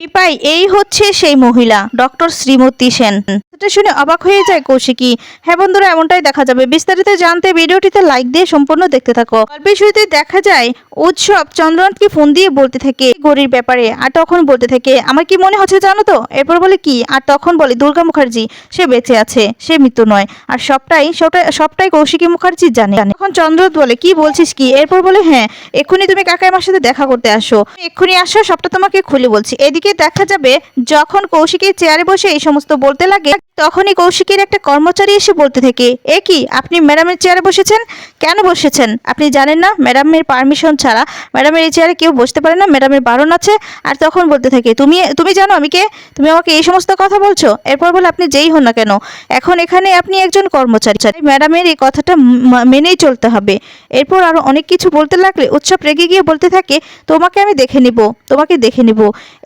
পিপাই এই হচ্ছে সেই মহিলা ডক্টর শ্রীমতী সেন। এটা শুনে অবাক হয়ে যায় কৌশিকী। হ্যাঁ বন্ধুরা, এমনটাই দেখা যাবে। বিস্তারিত জানতে ভিডিওটিতে লাইক দিয়ে সম্পূর্ণ দেখতে থাকো। গল্পের শুরুতে দেখা যায়, উৎসব চন্দ্রনাথকে ফোন দিয়ে বলতে থাকে গরির ব্যাপারে, আর তখন বলতে থাকে, আমার কি মনে হচ্ছে জানো তো? এরপর বলে, কি? আর তখন বলে, দুর্গা মুখার্জি, সে বেঁচে আছে, সে মৃত্যু নয়। আর সবটাই সবটাই সবটাই কৌশিকী মুখার্জি জানে। তখন চন্দ্রনাথ বলে, কি বলছিস কি? এরপর বলে হ্যাঁ এক্ষুনি তুমি কাকা আমার সাথে দেখা করতে আসো। এক্ষুনি আসো, সবটা তোমাকে খুলে বলছি। এদিকে দেখা যাবে, যখন কৌশিকী চেয়ারে বসে এই সমস্ত বলতে লাগে তখনই কৌশিকের একটা কর্মচারী এসে বলতে থাকে, এ কি, আপনি ম্যাডামের চেয়ারে বসেছেন? কেন বসেছেন? আপনি জানেন না, ম্যাডামের পারমিশন ছাড়া, ম্যাডামের এই চেয়ারে কেউ বসতে পারে না, ম্যাডামের বারণ আছে। আর তখন বলতে থাকে, তুমি তুমি জানো আমি কে? তুমি আমাকে এই সমস্ত কথা বলছো? এরপর বলে, আপনি যেই হন না কেন? এখন এখানে আপনি একজন কর্মচারী। ম্যাডামের এই কথাটা মেনেই চলতে হবে। এরপর আরও অনেক কিছু বলতে লাগলে উৎসব রেগে গিয়ে বলতে থাকে, তোমাকে আমি দেখে নিব, তোমাকে দেখে নিব।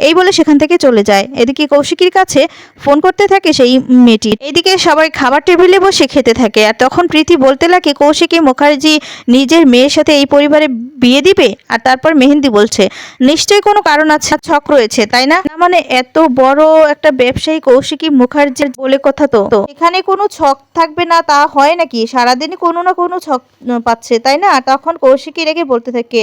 এই বলে সেখান থেকে চলে যায়। এদিকে কৌশিকীর কাছে ফোন করতে থাকে সেই মেয়েটি। এদিকে সবাই খাবার টেবিলে বসে খেতে থাকে আর তখন প্রীতি বলতে লাগে, কৌশিকী মুখার্জি নিজের মেয়ের সাথে এই পরিবারে বিয়ে দিবে? আর তারপর মেহেন্দি বলছে, নিশ্চয়ই কোনো কারণ আছে, ছক রয়েছে, তাই না? মানে এত বড় একটা ব্যবসায়ী কৌশিকী মুখার্জির বলে কথা তো? এখানে কোনো ছক থাকবে না, তা হয় নাকি? সারাদিনই কোনো না কোনো ছক পাচ্ছে, তাই না? তখন কৌশিকী রেগে বলতে থাকে,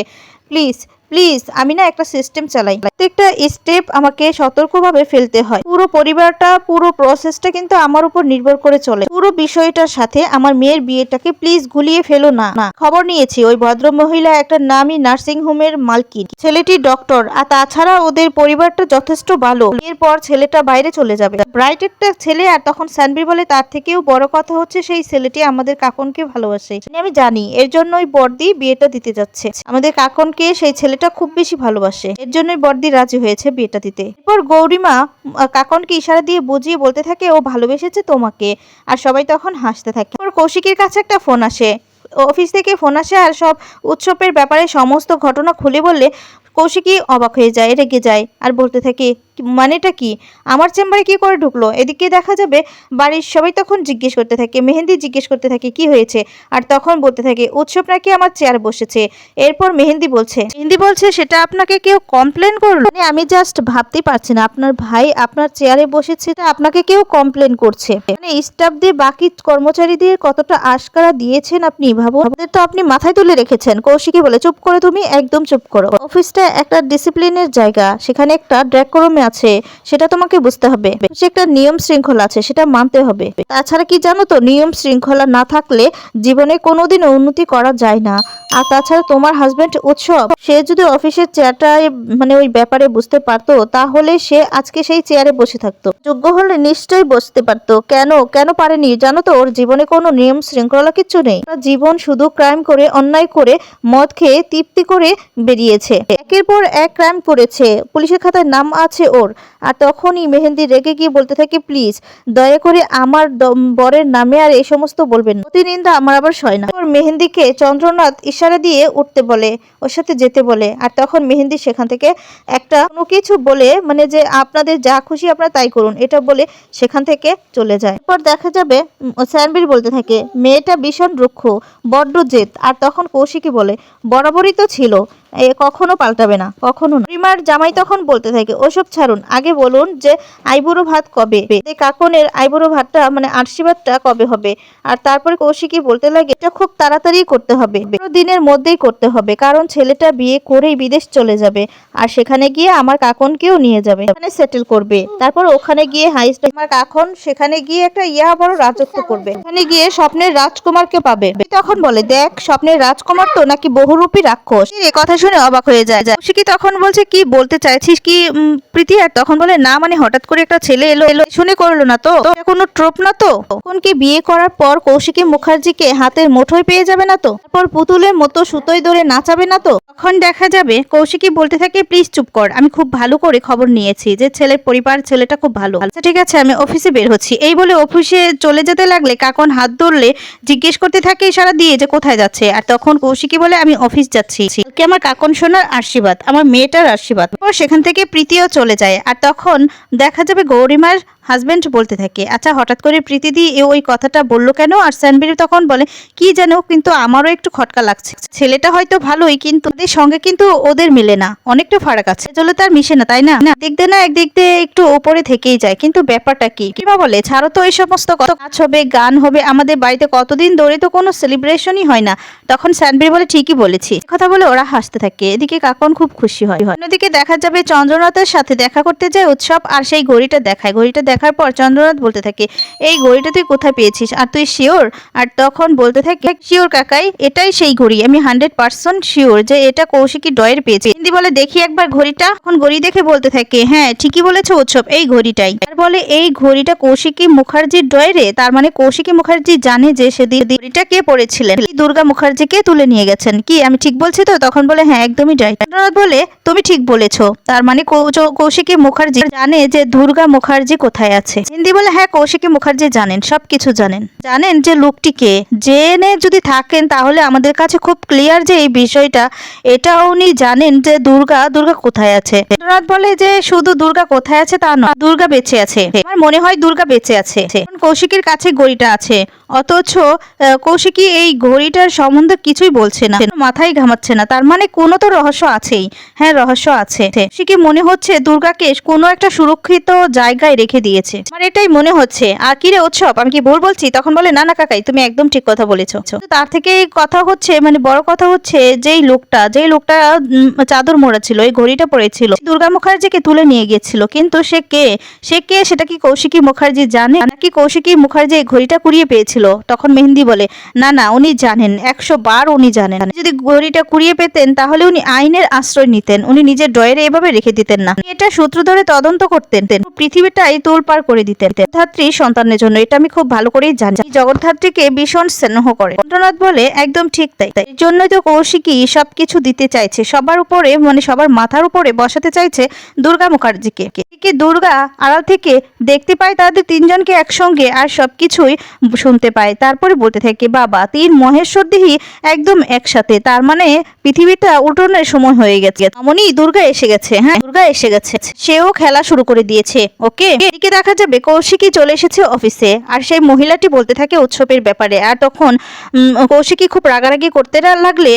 প্লিজ প্লিজ, আমি না একটা সিস্টেম চালাই। প্রত্যেকটা স্টেপ আমাকে সতর্কভাবে ফেলতে হয়। পুরো পরিবারটা, পুরো প্রসেসটা কিন্তু আমার উপর নির্ভর করে চলে। পুরো বিষয়টার সাথে আমার মেয়ের বিয়েটাকে প্লিজ গুলিয়ে ফেলো না। না, খবর নিয়েছি, ওই ভদ্র মহিলা একটা নামি নার্সিং হোমের মালকিন। ছেলেটি ডক্টর আর তাছাড়া ওদের পরিবারটা যথেষ্ট ভালো। বিয়ের পর ছেলেটা বাইরে চলে যাবে। ব্রাইট একটা ছেলে, আর তখন সানবি বলে তার থেকেও বড় কথা হচ্ছে সেই ছেলেটি আমাদের কাকনকে ভালোবাসে। আমি জানি, এর জন্যই বর্দি বিয়েটা দিতে যাচ্ছে। আমাদের কাকনকে সেই ছেলেটা খুব বেশি ভালোবাসে। এর জন্যই বর্দি রাজি হয়েছে বিয়েটা দিতে। এরপর গৌরীমা কাকনকে ইশারা দিয়ে বুঝিয়ে বলতে থাকে, ও ভালোবেসেছে তোমাকে। আর সবাই তখন হাসতে থাকে। এরপর কৌশিকের কাছে একটা ফোন আসে। অফিস থেকে ফোন আসে আর সব উৎসবের ব্যাপারে সমস্ত ঘটনা খুলে বললে কৌশিকই অবাক হয়ে যায়, রেগে যায় আর বলতে থাকে "কি- মানেটা কি? আমার চেম্বারে কি করে ঢুকলো? এদিকে দেখা যাবে বাড়ির সবাই তখন জিজ্ঞেস করতে থাকে, মেহেন্দি জিজ্ঞেস করতে থাকে, কি হয়েছে? আর তখন বলতে থাকে, উৎসব নাকি আমার চেয়ার বসেছে। এরপর মেহেন্দি বলছে মেহেন্দি বলছে, সেটা আপনাকে কেউ কমপ্লেন করল? মানে আমি জাস্ট ভাবতেই পারছি না, আপনার ভাই আপনার চেয়ারে বসেছে আপনাকে কেউ কমপ্লেন করছে? মানে স্টাফ দিয়ে বাকি কর্মচারীদের কতটা আশকারা দিয়েছেন আপনি, ভাবুন? তো আপনি মাথায় তুলে রেখেছেন। কৌশিকী বলে, চুপ করো তুমি একদম চুপ করো। অফিসটা একটা ডিসিপ্লিনের জায়গা, সেখানে একটা ড্রেকরমে আছে, সেটা তোমাকে বুঝতে হবে। সে একটা নিয়ম শৃঙ্খলা আছে, সেটা মানতে হবে। তাছাড়া কি জানো তো, নিয়ম শৃঙ্খলা না থাকলে জীবনে কোনোদিন উন্নতি করা যায় না। আর তাছাড়া তোমার হাজবেন্ড উৎসব, সে যদি অফিসের চেয়ারটায় মানে ওই ব্যাপারে বুঝতে পারতো, তাহলে সে আজকে সেই চেয়ারে বসে থাকতো। যোগ্য হলে নিশ্চয়ই বসতে পারতো। কেন? কেন পারেনি? জানো তো, ওর জীবনে কোনো নিয়ম শৃঙ্খলা কিচ্ছু নেই। জীবন শুধু ক্রাইম করে, অন্যায় করে, মদ খেয়ে তৃপ্তি করে বেরিয়েছে। একের পর এক ক্রাইম করেছে। পুলিশের খাতায় নাম আছে ওর। আর তখনই মেহেন্দি রেগে গিয়ে বলতে থাকে প্লিজ দয়া করে আমার বরের নামে আর এই সমস্ত বলবেন প্রতিনিন্দা আমার আবার সয় না। ওর মেহেন্দিকে চন্দ্রনাথ ইশারা দিয়ে উঠতে বলে, ওর সাথে যেতে বলে। আর তখন মেহেন্দি সেখান থেকে একটা কোনো কিছু বলে মানে যে আপনাদের যা খুশি আপনারা তাই করুন, এটা বলে সেখান থেকে চলে যায়। এরপর দেখা যাবে স্যানবির বলতে থাকে, মেয়েটা ভীষণ রুক্ষ, বড্ড জেদ। আর তখন কৌশিকী বলে, বরাবরই তো ছিল। এ কখনো পাল্টাবে না, কখনো না। রিমার জামাই তখন বলতে থাকে, ওসব ছাড়ুন, আগে বলুন যে আইবুড়ো ভাত কবে? কাকনের আইবুড়ো ভাতটা মানে আশীর্বাদটা কবে হবে? আর তারপরে কৌশিকী বলতে লাগে, এটা খুব তাড়াতাড়ি করতে হবে দিনের মধ্যেই করতে হবে, কারণ ছেলেটা বিয়ে করেই বিদেশ চলে যাবে, আর সেখানে গিয়ে আমার কাকনকেও নিয়ে যাবে ওখানে সেটেল করবে। তারপর ওখানে গিয়ে হাই আমার কাকন সেখানে গিয়ে একটা ইয়া বড় রাজত্ব করবে ওখানে গিয়ে স্বপ্নের রাজকুমারকে পাবে। তখন বলে, দেখ, স্বপ্নের রাজকুমার তো নাকি বহুরূপী রাক্ষস। এ কথা শুনে অবাক হয়ে যায়। কৌশিকী তখন বলছে, কি বলতে চাইছিস? কি প্রীতি? আর তখন বলে, না মানে হঠাৎ করে একটা ছেলে এলো এলো, শুনে করল না তো? কোনো ট্রোপ না তো? তখন কি বিয়ে করার পর কৌশিকী মুখার্জিকে হাতের মুঠোয় পেয়ে যাবে না তো? তারপর পুতুলের মতো সুতোয় ধরে নাচাবে না তো? তখন দেখা যাবে, কৌশিকী বলতে থাকে, প্লিজ চুপ কর, আমি খুব ভালো করে খবর নিয়েছি যে ছেলের পরিবার, ছেলেটা খুব ভালো। আচ্ছা ঠিক আছে, আমি অফিসে বের হচ্ছি। এই বলে অফিসে চলে যেতে লাগলে কাকন হাত ধরলে জিজ্ঞেস করতে থাকে ইশারা দিয়ে যে কোথায় যাচ্ছে। আর তখন কৌশিকী বলে, আমি অফিস যাচ্ছি। কালকে আমার কাকন সোনার আশীর্বাদ আমার মেয়েটার আশীর্বাদ। পর এরপর সেখান থেকে প্রীতিও চলে যায়। আর তখন দেখা যাবে গৌরিমার হাজবেন্ড বলতে থাকে আচ্ছা হঠাৎ করে প্রীতিদি এ ওই কথাটা বলল কেন? আর স্যানবির তখন বলে, কি যেন, কিন্তু আমারও একটু খটকা লাগছে। ছেলেটা হয়তো ভালোই, কিন্তু ওদের সঙ্গে কিন্তু ওদের মিলে না। অনেকটা ফারাক আছে। চলো তার মিশে না, তাই না? দেখতে না একদিক দিয়ে একটু ওপরে থেকেই যায়। কিন্তু ব্যাপারটা কি? কিবা বলে, ছাড়ো তো এই সমস্ত কত কাজ হবে, গান হবে, আমাদের বাড়িতে কতদিন ধরে তো কোনো সেলিব্রেশনই হয় না। তখন স্যানবির বলে, ঠিকই বলেছি কথা বলে ওরা হাসতে থাকে। এদিকে কাকন খুব খুশি হয়। অন্যদিকে দেখা যাবে চন্দ্রনাথের সাথে দেখা করতে যায় উৎসব, আর সেই ঘড়িটা দেখায়। ঘড়িটা দেখার পর চন্দ্রনাথ বলতে থাকে, এই ঘড়িটা তুই কোথায় পেয়েছিস? আর তুই শিওর আর তখন বলতে থাকে শিওর কাকাই, এটাই সেই ঘড়ি। আমি হান্ড্রেড পার্সেন্ট শিওর যে এটা কৌশিকী ডয়ের পেয়েছে। হিন্দি বলে, দেখি একবার ঘড়িটা। এখন ঘড়ি দেখে বলতে থাকে হ্যাঁ ঠিকই বলেছে উৎসব, এই ঘড়িটাই। আর বলে, এই ঘড়িটা কৌশিকী মুখার্জির ডয়েরে? তার মানে কৌশিকী মুখার্জি জানে যে সেদিন ঘড়িটা কে পড়েছিলেন দুর্গা মুখার্জিকে তুলে নিয়ে গেছেন। কি, আমি ঠিক বলছি তো? তখন বলে হ্যাঁ একদমই চন্দ্রনাথ বলে, তুমি ঠিক বলেছ। তার মানে কৌ- কৌশিকী মুখার্জি জানে যে দুর্গা মুখার্জি কোথায় আছে। হিন্দি বলে হ্যাঁ কৌশিকী মুখার্জি জানেন, সবকিছু জানেন। জানেন যে লোকটিকে জেনে যদি থাকেন, তাহলে আমাদের কাছে খুব ক্লিয়ার যে এই বিষয়টা। এটা উনি জানেন যে দুর্গা দুর্গা কোথায় আছে। চন্দ্রনাথ বলে যে শুধু দুর্গা কোথায় আছে তা নয়, দুর্গা বেঁচে আছে। আমার মনে হয় দুর্গা বেঁচে আছে। কৌশিকীর কাছে গড়িটা আছে। অথচ কৌশিকী এই ঘড়িটার সম্বন্ধে কিছুই বলছে না। মাথায় ঘামাচ্ছে না। তার মানে কোনো তো রহস্য আছেই। হ্যাঁ রহস্য আছে। কৌশিকী মনে হচ্ছে দুর্গাকে কোনো একটা সুরক্ষিত জায়গায় রেখে দিয়েছে। আমার এটাই মনে হচ্ছে। আর কি রে উৎসব? আমি কি ভুল বলছি? তখন বলে, না না, কাকাই, তুমি একদম ঠিক কথা বলেছ। তার থেকে কথা হচ্ছে মানে বড় কথা হচ্ছে, যেই লোকটা যেই লোকটা চাদর মোড়া ছিল এই ঘড়িটা পড়েছিল দুর্গা মুখার্জিকে তুলে নিয়ে গিয়েছিল। কিন্তু সে কে? সে কে? সেটা কি কৌশিকী মুখার্জি জানে? নাকি কৌশিকী মুখার্জি এই ঘড়িটা কুড়িয়ে পেয়েছিল? তখন মেহেন্দি বলে, না না, উনি জানেন, একশো বার উনি জানেন। যদি ঘড়িটা কুড়িয়ে পেতেন, তাহলে উনি আইনের আশ্রয় নিতেন, উনি নিজের ড্রয়ারে এভাবে রেখে দিতেন না। এটা সূত্র ধরে তদন্ত করতেন, পৃথিবীটাই তোলপাড় করে দিতেন। ধাত্রী সন্তানের জন্য, এটা আমি খুব ভালো করেই জানি। জগদ্ধাত্রীকে ভীষণ স্নেহ করে। চন্দ্রনাথ বলে, একদম ঠিক তাই। তাই জন্যই তো কৌশিকী সবকিছু দিতে চাইছে, সবার উপরে মানে সবার মাথার উপরে বসাতে চাইছে দুর্গা মুখার্জিকে। এদিকে দুর্গা আড়াল থেকে দেখতে পায় তাদের তিনজনকে একসঙ্গে, আর সবকিছুই শুনতে পায় তারপরে বলতে থাকে, বাবা, তিন মহেশ্বর দেহি একদম একসাথে, তার মানে পৃথিবীটা উঠোনের সময় হয়ে গেছে। অমনি দুর্গা এসে গেছে হ্যাঁ? দুর্গা এসে গেছে। সেও খেলা শুরু করে দিয়েছে, ওকে? এদিকে দেখা যাবে, কৌশিকী চলে এসেছে অফিসে, আর সেই মহিলাটি বলতে থাকে উৎসবের ব্যাপারে। আর তখন কৌশিকী খুব রাগারাগি করতে লাগলে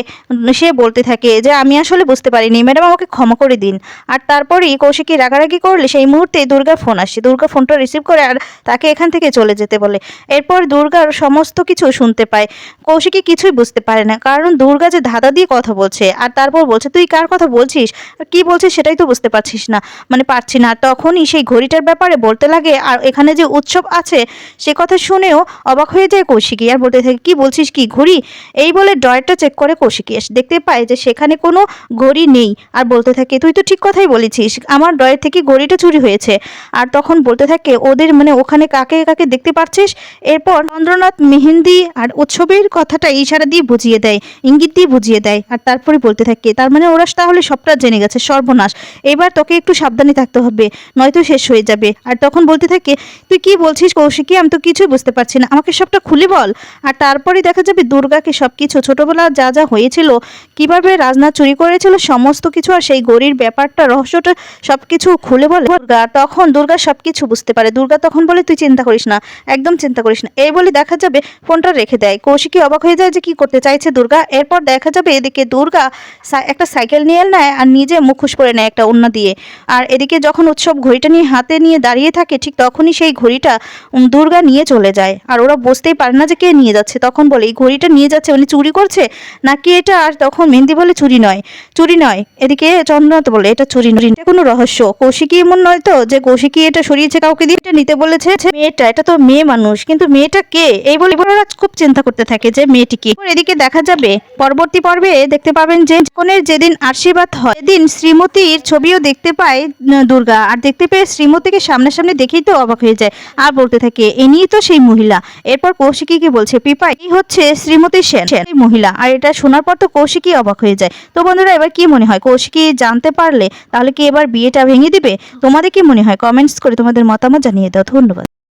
সে বলতে থাকে যে, আমি আসলে বুঝতে পারিনি, ম্যাডাম, আমাকে ক্ষমা করে দিন। আর তারপরেই কৌশিকী রাগারাগি করলে সেই মুহূর্তে দুর্গার ফোন আসে। দুর্গা ফোনটা রিসিভ করে আর তাকে এখান থেকে চলে যেতে বলে। এরপর দুর্গার সমস্ত কিছু শুনতে পায়। কৌশিকী কিছুই বুঝতে পারে না, কারণ দুর্গা যে ধাঁধা দিয়ে কথা বলছে আর তারপর বলছে, তুই কার কথা বলছিস? কি বলছিস সেটাই তো বুঝতে পারছিস না। মানে পারছি না। তখনই সেই ঘড়িটার ব্যাপারে বলতে লাগে আর এখানে যে উৎসব আছে, সে কথা শুনেও অবাক হয়ে যায় কৌশিকী আর বলতে থাকে, কি বলছিস কি ঘড়ি? এই বলে ড্রয়ারটা চেক করে কৌশিকী এসে দেখতে পায় যে সেখানে কোনো ঘড়ি নেই আর বলতে থাকে, তুই তো ঠিক কথাই বলেছিস, আমার ড্রয়ার থেকে ঘড়িটা চুরি হয়েছে। আর তখন বলতে থাকে, ওদের মানে ওখানে কাকে কাকে দেখতে পাচ্ছিস এরপর চন্দ্রনাথ মেহেন্দি আর উৎসবের কথাটা ইশারা দিয়ে বুঝিয়ে দেয়, ইঙ্গিত দিয়ে বুঝিয়ে দেয় আর তারপরে বলতে থাকে। তার মানে ওরা তাহলে সবটা জেনে গেছে, সর্বনাশ। এবার তোকে একটু সাবধানে থাকতে হবে, নয়তো শেষ হয়ে যাবে। আর তখন বলতে থাকে, তুই কি বলছিস কৌশিকী? আমি তো কিছুই বুঝতে পারছি না। আমাকে সবটা খুলে বল। আর তারপরে দেখা যাবে দুর্গাকে সব কিছু ছোটবেলা যা যা হয়েছিল কীভাবে রাজনাথ চুরি করেছিল, সমস্ত কিছু আর সেই গরির ব্যাপারটা, রহস্যটা সবকিছু খুলে বলে। দুর্গা তখন, দুর্গা সবকিছু বুঝতে পারে। দুর্গা তখন বলে, তুই চিন্তা করিস না, একদম চিন্তা করিস না। এই বলে দেখা যাবে ফোনটা রেখে দেয়। কৌশিকী অবাক হয়ে যায় যে কি করতে চাইছে দুর্গা। এরপর দেখা যাবে এদিকে দুর্গা একটা সাইকেল নিয়ে নেয় আর নিজে মুখোশ পরে নেয় একটা অন্য দিয়ে। আর এদিকে যখন উৎসব ঘড়িটা নিয়ে হাতে নিয়ে দাঁড়িয়ে থাকে, ঠিক তখনই সেই ঘড়িটা দুর্গা নিয়ে চলে যায়। আর ওরা বুঝতেই পারে না যে কে নিয়ে যাচ্ছে। তখন বলে, এই ঘড়িটা নিয়ে যাচ্ছে, উনি চুরি করছে? নাকি এটা আর তখন মেহেন্দি বলে চুরি নয়। চুরি নয়। এদিকে চন্দ্রনাথ বলে, এটা চুরি নয়। কোনো রহস্য। কৌশিকী এমন নয় তো যে কৌশিকী এটা সরিয়েছে কাউকে দিয়ে? এটা নিতে বলেছে মেয়েটা, এটা তো মেয়ে মানুষ। কিন্তু মেয়েটা কে? এই বলে এবার খুব চিন্তা করতে থাকে যে মেয়েটি কি। এদিকে দেখা যাবে, পরবর্তী পর্বে দেখতে পাবেন যে কনের যেদিন আশীর্বাদ হয়, সেদিন শ্রীমতীর ছবিও দেখতে পায় দুর্গা। আর দেখতে পেয়ে শ্রীমতীকে সামনাসামনি দেখেই তো অবাক হয়ে যায়। আর বলতে থাকে এনিই তো সেই মহিলা। এরপর কৌশিকীকে বলছে, পিপাই, এই হচ্ছে শ্রীমতী সেন। মহিলা। আর এটা শোনার পর তো কৌশিকী অবাক হয়ে যায়। তো বন্ধুরা, এবার কি মনে হয়? কৌশিক জানতে পারলে তাহলে কি এবার বিয়েটা ভেঙে দিবে? তোমাদের কি মনে হয়? কমেন্টস করে তোমাদের মতামত জানিয়ে দাও। ধন্যবাদ।